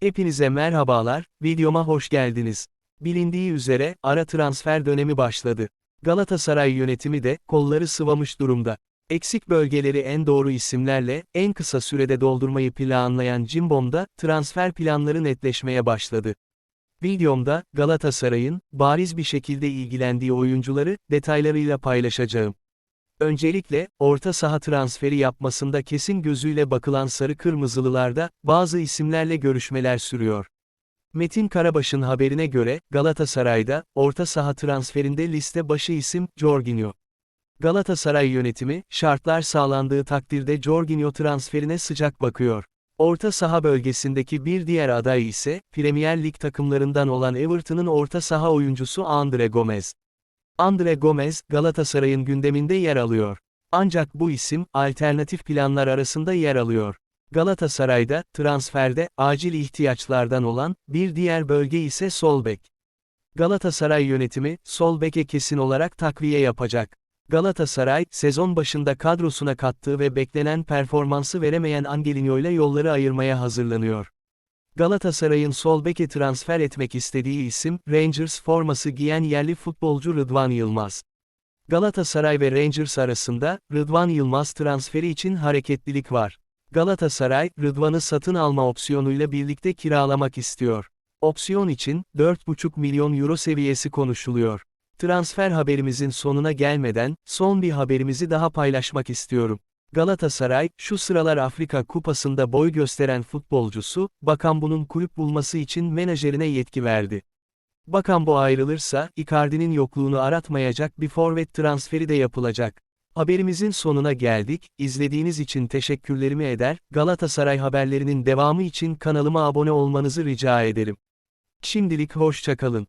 Hepinize merhabalar, videoma hoş geldiniz. Bilindiği üzere, ara transfer dönemi başladı. Galatasaray yönetimi de, kolları sıvamış durumda. Eksik bölgeleri en doğru isimlerle, en kısa sürede doldurmayı planlayan Cimbom'da, transfer planları netleşmeye başladı. Videomda, Galatasaray'ın, bariz bir şekilde ilgilendiği oyuncuları, detaylarıyla paylaşacağım. Öncelikle, orta saha transferi yapmasında kesin gözüyle bakılan sarı kırmızılılarda, bazı isimlerle görüşmeler sürüyor. Metin Karabaş'ın haberine göre, Galatasaray'da, orta saha transferinde liste başı isim, Jorginho. Galatasaray yönetimi, şartlar sağlandığı takdirde Jorginho transferine sıcak bakıyor. Orta saha bölgesindeki bir diğer aday ise, Premier Lig takımlarından olan Everton'ın orta saha oyuncusu Andre Gomez. Andre Gomez, Galatasaray'ın gündeminde yer alıyor. Ancak bu isim, alternatif planlar arasında yer alıyor. Galatasaray'da, transferde, acil ihtiyaçlardan olan, bir diğer bölge ise sol bek. Galatasaray yönetimi, sol beke kesin olarak takviye yapacak. Galatasaray, sezon başında kadrosuna kattığı ve beklenen performansı veremeyen Angelino ile yolları ayırmaya hazırlanıyor. Galatasaray'ın sol beke transfer etmek istediği isim, Rangers forması giyen yerli futbolcu Rıdvan Yılmaz. Galatasaray ve Rangers arasında, Rıdvan Yılmaz transferi için hareketlilik var. Galatasaray, Rıdvan'ı satın alma opsiyonuyla birlikte kiralamak istiyor. Opsiyon için, 4,5 milyon euro seviyesi konuşuluyor. Transfer haberimizin sonuna gelmeden, son bir haberimizi daha paylaşmak istiyorum. Galatasaray, şu sıralar Afrika Kupası'nda boy gösteren futbolcusu, Bakambu'nun kulüp bulması için menajerine yetki verdi. Bakambu ayrılırsa, Icardi'nin yokluğunu aratmayacak bir forvet transferi de yapılacak. Haberimizin sonuna geldik, izlediğiniz için teşekkürlerimi eder, Galatasaray haberlerinin devamı için kanalıma abone olmanızı rica ederim. Şimdilik hoşçakalın.